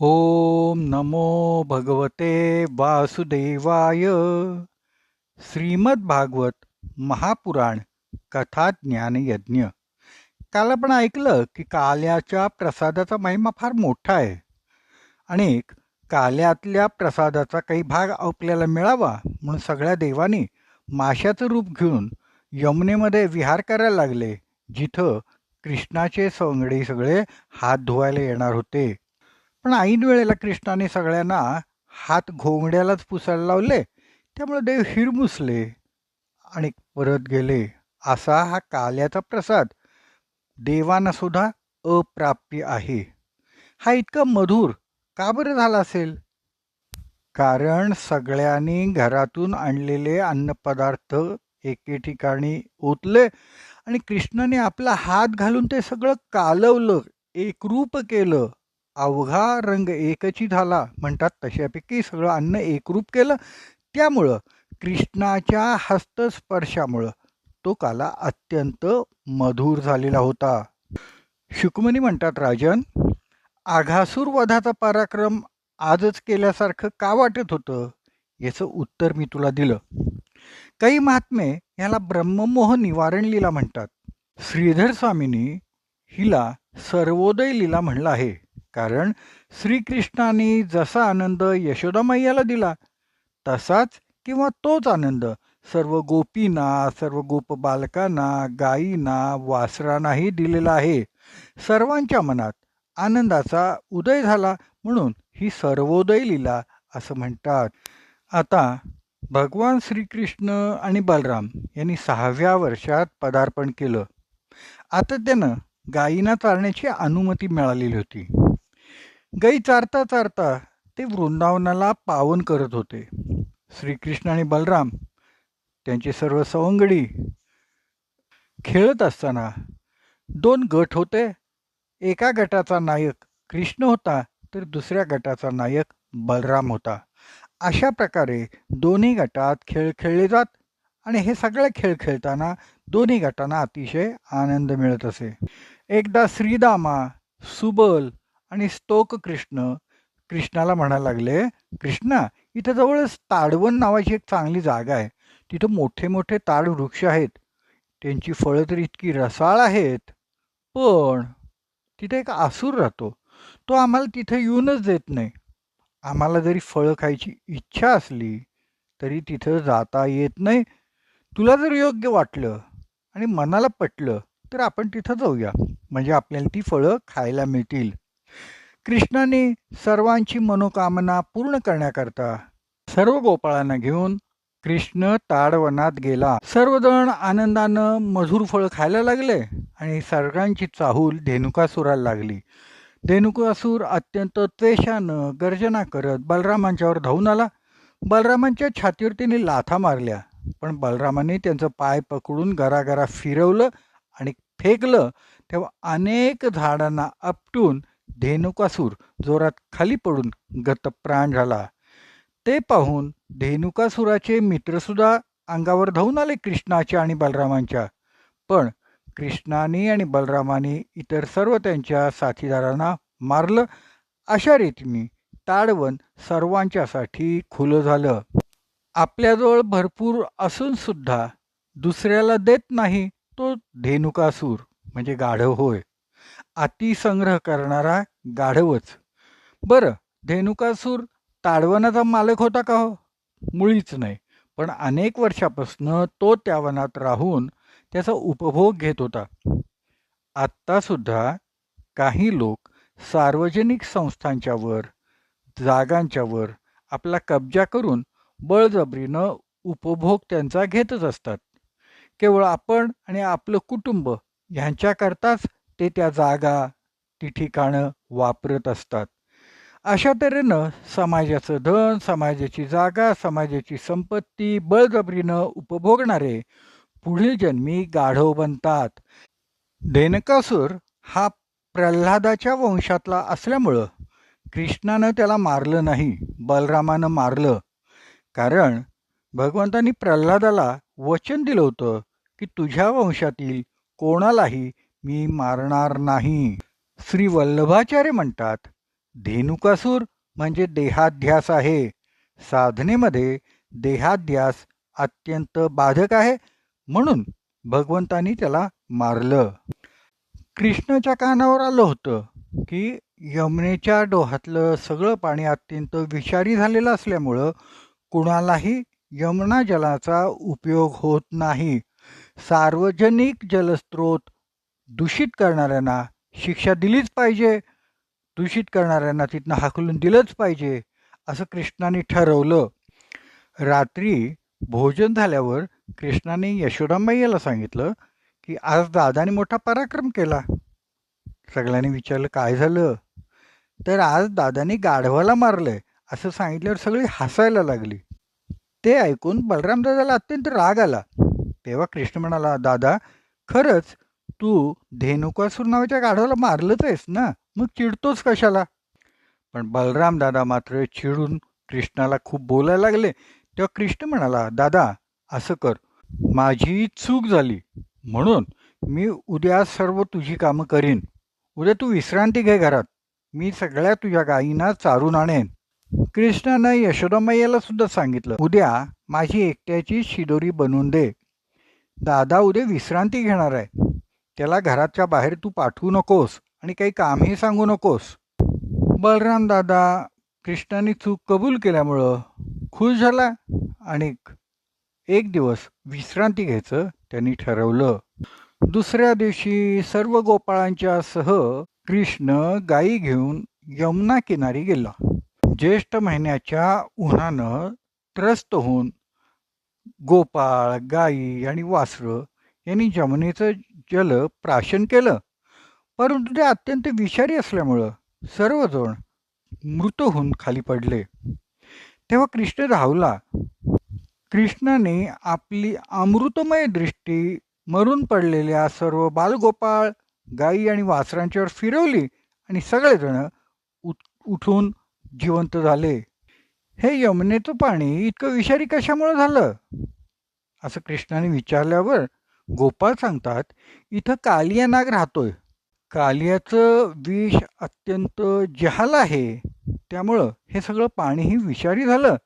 ओम नमो भगवते वासुदेवाय। श्रीमद्भागवत महापुराण कथा ज्ञान यज्ञ काल आपण ऐकलं की काल्याच्या प्रसादाचा महिमा फार मोठा आहे आणि काल्यातल्या प्रसादाचा काही भाग आपल्याला मिळावा म्हणून सगळ्या देवांनी माशाचं रूप घेऊन यमुनेमध्ये विहार करायला लागले जिथं कृष्णाचे सवंगडी सगळे हात धुवायला येणार होते. पण ऐन वेळेला कृष्णाने सगळ्यांना हात घोंगड्यालाच पुसायला लावले. त्यामुळे देव हिरमुसले आणि परत गेले. असा हा काल्याचा प्रसाद देवांना सुद्धा अप्राप्य आहे. हा इतका मधुर का बरं झाला असेल? कारण सगळ्यांनी घरातून आणलेले अन्नपदार्थ एके ठिकाणी ओतले आणि कृष्णाने आपला हात घालून ते सगळं कालवलं एकरूप केलं. अवघा रंग एकची झाला. म्हणतात तशापैकी सगळं अन्न एकरूप केलं. त्यामुळं कृष्णाच्या हस्तस्पर्शामुळं तो काला अत्यंत मधुर झालेला होता. शुकमनी म्हणतात राजन आघासूर वधाचा पराक्रम आजच केल्यासारखं का वाटत होतं? याचं उत्तर मी तुला दिलं. काही महात्मे ह्याला ब्रह्ममोह निवारण लीला म्हणतात. श्रीधर स्वामींनी हिला सर्वोदय लीला म्हणला आहे. कारण श्रीकृष्णाने जसा आनंद यशोदामय्याला दिला तसाच किंवा तोच आनंद सर्व गोपींना सर्व गोप बालकांना गायींना वासरांनाही दिलेला आहे. सर्वांच्या मनात आनंदाचा उदय झाला म्हणून ही सर्वोदय लीला असं म्हणतात. आता भगवान श्रीकृष्ण आणि बलराम यांनी सहाव्या वर्षात पदार्पण केलं. आता त्यानं गायींना चालण्याची अनुमती मिळालेली होती. गाई चारता चारता ते वृंदावनाला पावन करत होते. श्रीकृष्ण आणि बलराम त्यांची सर्व सवंगडी खेळत असताना दोन गट होते. एका गटाचा नायक कृष्ण होता तर दुसऱ्या गटाचा नायक बलराम होता. अशा प्रकारे दोन्ही गटात खेळ खेळले जात आणि हे सगळे खेळ खेळताना दोन्ही गटांना अतिशय आनंद मिळत असे. एकदा श्रीदामा सुबल आणि स्तोक कृष्ण. कृष्णाला म्हणायला लागले कृष्णा इथं जवळच ताडवण नावाची एक चांगली जागा आहे. तिथं मोठे मोठे ताड वृक्ष आहेत. त्यांची फळं तर इतकी रसाळ आहेत. पण तिथे एक आसूर राहतो. तो आम्हाला तिथे येऊनच देत नाही. आम्हाला जरी फळं खायची इच्छा असली तरी तिथं जाता येत नाही. तुला जर योग्य वाटलं आणि मनाला पटलं तर आपण तिथं जाऊया. म्हणजे आपल्याला ती फळं खायला मिळतील. कृष्णाने सर्वांची मनोकामना पूर्ण करण्याकरता सर्व गोपाळांना घेऊन कृष्ण ताडवनात गेला. सर्वजण आनंदानं मधुर फळ खायला लागले आणि सर्वांची चाहूल धेनुकासुराला लागली. धेनुकासूर अत्यंत त्वेषानं गर्जना करत बलरामांच्यावर धावून आला. बलरामांच्या छातीवर त्याने लाथा मारल्या पण बलरामाने त्यांचं पाय पकडून गरागरा फिरवलं आणि फेकलं. तेव्हा अनेक झाडांना आपटून धेनुकासूर जोरात खाली पडून गतप्राण झाला. ते पाहून धेनुकासुराचे मित्रसुद्धा अंगावर धावून आले कृष्णाच्या आणि बलरामांच्या. पण कृष्णाने आणि बलरामाने इतर सर्व त्यांच्या साथीदारांना मारलं. अशा रीतीने ताडवण सर्वांच्यासाठी खुलं झालं. आपल्याजवळ भरपूर असून सुद्धा दुसऱ्याला देत नाही तो धेनुकासूर म्हणजे गाढव होय. अतिसंग्रह करणारा गाढवच. बरं धेनुकासूर ताडवनाचा मालक होता का हो? मुळीच नाही. पण अनेक वर्षापासनं तो त्या वनात राहून त्याचा उपभोग घेत होता. आत्तासुद्धा काही लोक सार्वजनिक संस्थांच्यावर जागांच्यावर आपला कब्जा करून बळजबरीनं उपभोग त्यांचा घेतच असतात. केवळ आपण आणि आपलं कुटुंब ह्यांच्याकरताच ते त्या जागा ती ठिकाणं वापरत असतात. अशा तऱ्हेनं समाजाचं धन समाजाची जागा समाजाची संपत्ती बळजबरीनं उपभोगणारे पुढील जन्मी गाढव बनतात. देनकासूर हा प्रल्हादाच्या वंशातला असल्यामुळं कृष्णानं त्याला मारलं नाही बलरामानं मारलं. कारण भगवंतांनी प्रल्हादाला वचन दिलं होतं की तुझ्या वंशातील कोणालाही मी मारणार नाही. श्री वल्लभाचार्य म्हणतात धेनुकासूर म्हणजे देहाध्यास आहे. साधनेमध्ये देहाध्यास अत्यंत बाधक आहे म्हणून भगवंतानी त्याला मारलं. कृष्णाच्या कानावर आलं होतं की यमुनेच्या डोहातलं सगळं पाणी अत्यंत विषारी झालेलं असल्यामुळं कुणालाही यमुना जलाचा उपयोग होत नाही. सार्वजनिक जलस्रोत दूषित करणाऱ्यांना शिक्षा दिलीच पाहिजे. दूषित करणाऱ्यांना तिथनं हाकलून दिलंच पाहिजे असं कृष्णाने ठरवलं. रात्री भोजन झाल्यावर कृष्णाने यशोदामाईला सांगितलं की आज दादाने मोठा पराक्रम केला. सगळ्यांनी विचारलं काय झालं? तर आज दादाने गाढवाला मारलंय असं सांगितल्यावर सगळी हसायला लागली. ते ऐकून बलराम दादाला अत्यंत राग आला. तेव्हा कृष्ण म्हणाला दादा खरंच तू धेनुकासूर नावाच्या गाढवाला मारलंच आहेस ना? मग चिडतोच कशाला? पण बलराम दादा मात्र चिडून कृष्णाला खूप बोलायला लागले. तेव्हा कृष्ण म्हणाला दादा असं कर. माझी चूक झाली. म्हणून मी उद्या सर्व तुझी कामं करीन. उद्या तू विश्रांती घे घरात. मी सगळ्या तुझ्या गायींना चारून आणेन. कृष्णानं यशोदामय्याला सुद्धा सांगितलं उद्या माझी एकट्याची शिदोरी बनवून दे. दादा उद्या विश्रांती घेणार आहे. त्याला घराच्या बाहेर तू पाठवू नकोस आणि काही कामही सांगू नकोस. बलराम दादा कृष्णाने चूक कबूल केल्यामुळं खुश झाला आणि एक दिवस विश्रांती घ्यायचं त्यांनी ठरवलं. दुसऱ्या दिवशी सर्व गोपाळांच्या सह कृष्ण गायी घेऊन यमुना किनारी गेला. ज्येष्ठ महिन्याच्या उन्हानं त्रस्त होऊन गोपाळ गायी आणि वासरं यांनी जमुनेचं जल प्राशन केलं. परंतु ते अत्यंत विषारी असल्यामुळं सर्वजण मृत होऊन खाली पडले. तेव्हा कृष्ण धावला. कृष्णाने आपली अमृतमय दृष्टी मरून पडलेल्या सर्व बालगोपाळ गायी आणि वासरांच्यावर फिरवली आणि सगळेजण उठून जिवंत झाले. हे यमुनेचं पाणी इतकं विषारी कशामुळे झालं? असं कृष्णाने विचारल्यावर गोपाळ सांगतात इथं कालिया नाग राहतोय. कालियाचं विष अत्यंत जहाल आहे. त्यामुळं हे सगळं पाणीही विषारी झालं.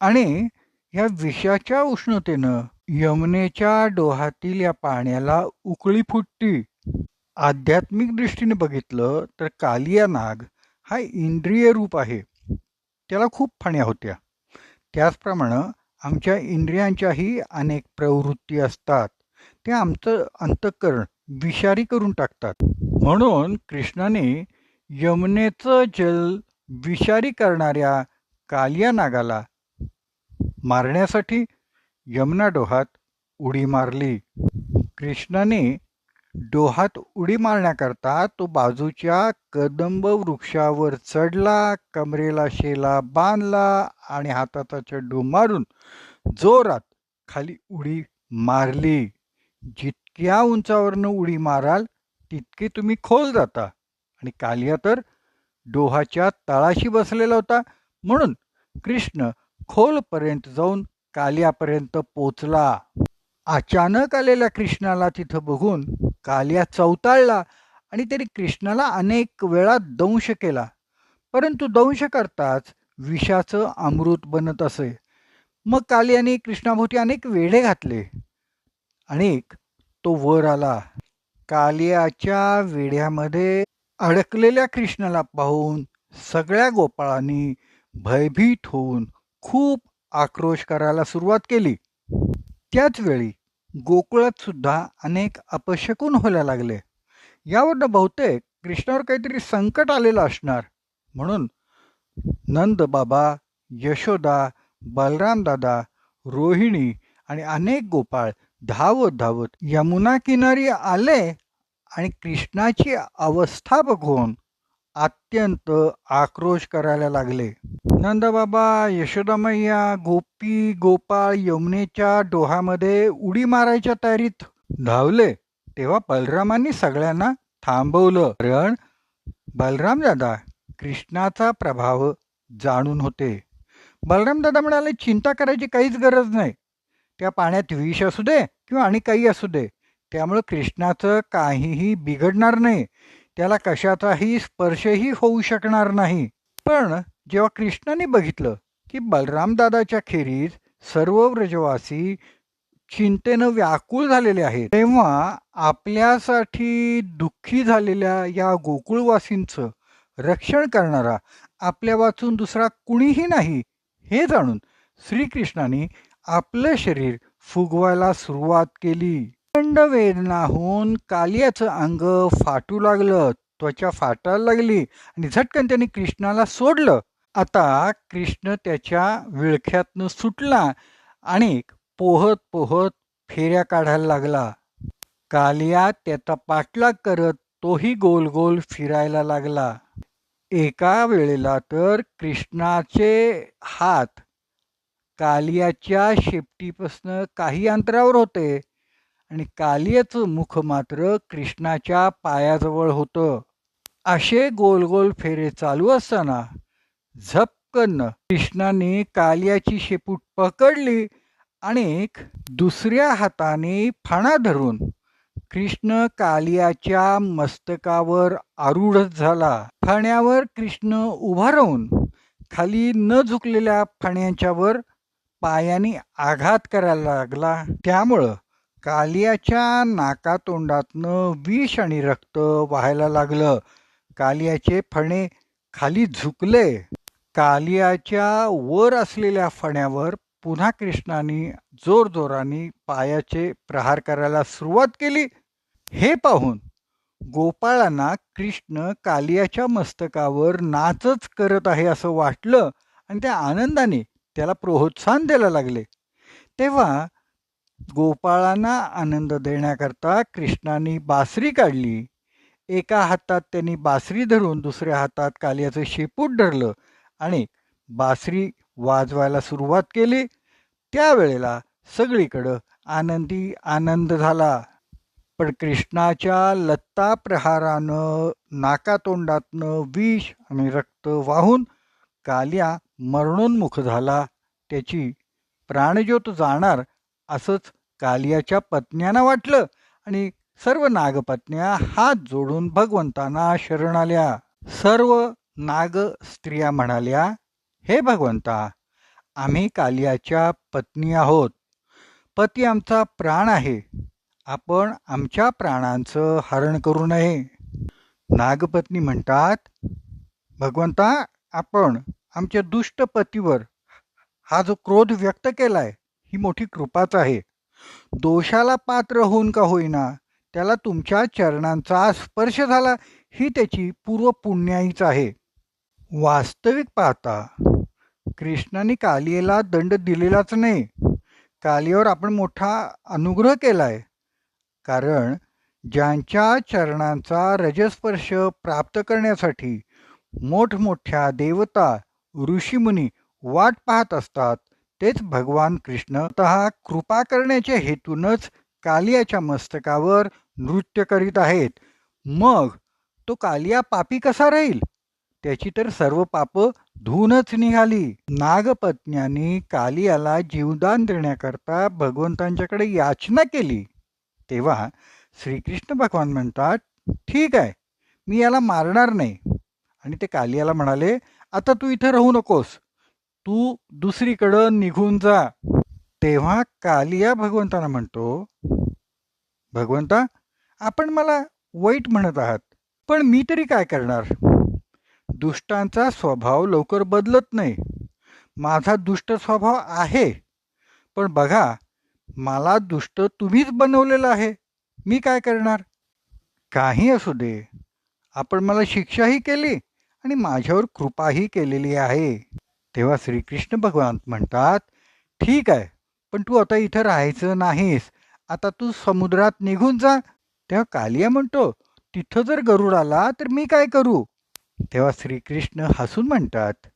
आणि या विषाच्या उष्णतेनं यमुनेच्या डोहातील या पाण्याला उकळी फुटती. आध्यात्मिक दृष्टीने बघितलं तर कालिया नाग हा इंद्रिय रूप आहे. त्याला खूप फण्या होत्या. त्याचप्रमाणे आमच्या इंद्रियांच्याही अनेक प्रवृत्ती असतात. ते आमचं अंतःकरण विषारी करून टाकतात. म्हणून कृष्णाने यमुनेचं जल विषारी करणाऱ्या कालिया नागाला मारण्यासाठी यमुना डोहात उडी मारली. कृष्णाने डोहात उडी मारण्याकरता तो बाजूच्या कदंब वृक्षावर चढला कमरेला शेला बांधला आणि हाताचा चड्डू मारून जोरात खाली उडी मारली. जितक्या उंचावरनं उडी माराल तितके तुम्ही खोल जाता. आणि कालिया तर डोहाच्या तळाशी बसलेला होता. म्हणून कृष्ण खोलपर्यंत जाऊन कालियापर्यंत पोचला. अचानक आलेल्या कृष्णाला तिथं बघून कालिया चौताळला आणि त्याने कृष्णाला अनेक वेळा दंश केला. परंतु दंश करताच विषाचं अमृत बनत असे. मग कालियाने कृष्णाभोवती अनेक वेढे घातले. आणि तो वर आला. कालियाच्या वेढ्यामध्ये अडकलेल्या कृष्णाला पाहून सगळ्या गोपाळांनी भयभीत होऊन खूप आक्रोश करायला सुरुवात केली. त्याच वेळी गोकुळात सुद्धा अनेक अपशकून व्हायला लागले. यावरनं बहुतेक कृष्णावर काहीतरी संकट आलेलं असणार. म्हणून नंद बाबा यशोदा बलराम दादा रोहिणी आणि अनेक गोपाळ धावत धावत यमुना किनारी आले आणि कृष्णाची अवस्था बघून अत्यंत आक्रोश करायला लागले. नंदबाबा यशोदामय्या गोपी गोपाळ यमुनेच्या डोहामध्ये उडी मारायच्या तयारीत धावले. तेव्हा बलरामांनी सगळ्यांना थांबवलं. कारण बलराम दादा कृष्णाचा प्रभाव जाणून होते. बलराम दादा म्हणाले चिंता करायची काहीच गरज नाही. त्या पाण्यात विष असू दे किंवा आणि काही असू दे. त्यामुळं कृष्णाचं काहीही बिघडणार नाही. त्याला कशाचाही स्पर्शही होऊ शकणार नाही. पण जेव्हा कृष्णाने बघितलं की बलरामदादाच्या खेरीज सर्व व्रजवासी चिंतेनं व्याकुळ झालेले आहेत तेव्हा आपल्यासाठी दुःखी झालेल्या या गोकुळवासींचं रक्षण करणारा आपल्या वाचून दुसरा कुणीही नाही हे जाणून श्रीकृष्णाने आपलं शरीर फुगवायला सुरुवात केली. प्रचंड वेदना होऊन कालियाचं अंग फाटू लागलं. त्वचा फाटायला लागली आणि झटकन त्याने कृष्णाला सोडलं. आता कृष्ण त्याच्या विळख्यातनं सुटला आणि पोहत पोहत फेऱ्या काढायला लागला. कालिया त्याचा पाठलाग करत तोही गोल गोल फिरायला लागला. एका वेळेला तर कृष्णाचे हात कालियाच्या शेपटीपासनं काही अंतरावर होते आणि कालियाचं मुख मात्र कृष्णाच्या पायाजवळ होतं. असे गोल गोल फेरे चालू असताना झपकन कृष्णाने कालियाची शेपूट पकडली आणि दुसऱ्या हाताने फणा धरून कृष्ण कालियाच्या मस्तकावर आरूढ झाला. फण्यावर कृष्ण उभा राहून खाली न झुकलेल्या फाण्याच्यावर पायाने आघात करायला लागला. त्यामुळं कालियाच्या नाकातोंडातनं विष आणि रक्त व्हायला लागलं. कालियाचे फणे खाली झुकले. कालियाच्या वर असलेल्या फण्यावर पुन्हा कृष्णाने जोरजोराने पायाचे प्रहार करायला सुरुवात केली. हे पाहून गोपाळांना कृष्ण कालियाच्या मस्तकावर नाचच करत आहे असं वाटलं आणि त्या आनंदाने त्याला प्रोत्साहन द्यायला लागले. तेव्हा गोपाळांना आनंद देण्याकरता कृष्णाने बासरी काढली. एका हातात त्यांनी बासरी धरून दुसऱ्या हातात कालियाचं शेपूट धरलं आणि बासरी वाजवायला सुरुवात केली. त्यावेळेला सगळीकडं आनंदी आनंद झाला. पण कृष्णाच्या लत्ता प्रहारानं नाकातोंडातनं विष आणि रक्त वाहून कालिया मरणोन्मुख झाला. त्याची प्राणज्योत जाणार असंच कालियाच्या पत्न्यांना वाटलं आणि सर्व नागपत्न्या हात जोडून भगवंतांना शरण आल्या. सर्व नाग स्त्रिया म्हणाल्या हे भगवंता आम्ही कालियाच्या पत्नी आहोत. पती आमचा प्राण आहे. आपण आमच्या प्राणांचं हरण करू नये. नागपत्नी म्हणतात भगवंता आपण आमच्या दुष्ट पतीवर हा जो क्रोध व्यक्त केलाय ही मोठी कृपाच आहे. दोषाला पात्र होऊन का होईना त्याला तुमच्या चरणांचा स्पर्श झाला ही त्याची पूर्व पुण्याईच आहे. वास्तविक पाहता कृष्णाने कालियेला दंड दिलेलाच नाही. कालियावर आपण मोठा अनुग्रह केलाय. कारण ज्यांच्या चरणांचा रजस्पर्श प्राप्त करण्यासाठी मोठमोठ्या देवता ऋषीमुनी वाट पाहत असतात तेच भगवान कृष्ण तहा कृपा करण्याच्या हेतूनच कालियाच्या मस्तकावर नृत्य करीत आहेत. मग तो कालिया पापी कसा राहील? त्याची तर सर्व पाप धुवूनच निघाली. नागपत्न्यांनी कालियाला जीवदान देण्याकरता भगवंतांच्याकडे याचना केली. तेव्हा श्रीकृष्ण भगवान म्हणतात ठीक आहे मी याला मारणार नाही. आणि ते कालियाला म्हणाले आता तू इथे राहू नकोस. तू दुसरीकडं निघून जा. तेव्हा कालिया भगवंताना म्हणतो भगवंता आपण मला वाईट म्हणत आहात पण मी तरी काय करणार? दुष्टांचा स्वभाव लवकर बदलत नाही. माझा दुष्ट स्वभाव आहे. पण बघा मला दुष्ट तुम्हीच बनवलेलं आहे. मी काय करणार? काही असू दे. आपण मला शिक्षाही केली आणि माझ्यावर कृपाही केलेली आहे. तेव्हा श्रीकृष्ण भगवान म्हणतात ठीक आहे पण तू आता इथं राहायचं नाहीस. आता तू समुद्रात निघून जा. तेव्हा कालिया म्हणतो तिथं जर गरुड आला तर मी काय करू? तेव्हा श्रीकृष्ण हसून म्हणतात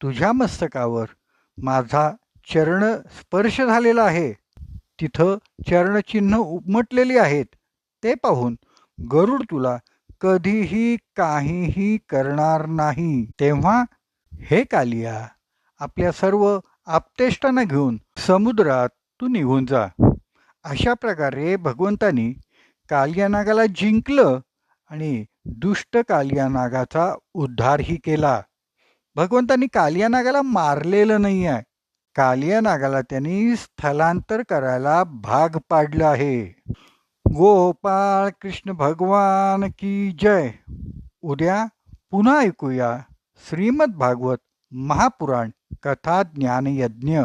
तुझ्या मस्तकावर माझा चरण स्पर्श झालेला आहे. तिथं चरणचिन्ह उमटलेली आहेत. ते पाहून गरुड तुला कधीही काहीही करणार नाही तेव्हा हे कालिया आपल्या सर्व आपतेष्टांना घेऊन समुद्रात तू निघून जा. अशा प्रकारे भगवंतानी कालियानागाला जिंकलं आणि दुष्ट कालियानागाचा उद्धारही केला. भगवंतांनी कालिया नागाला मारलेलं नाही आहे कालिया नागाला त्यांनी स्थलांतर करायला भाग पाडलं आहे. गोपाळ कृष्ण भगवान की जय. उद्या पुन्हा ऐकूया श्रीमद भागवत महापुराण कथा ज्ञानयज्ञ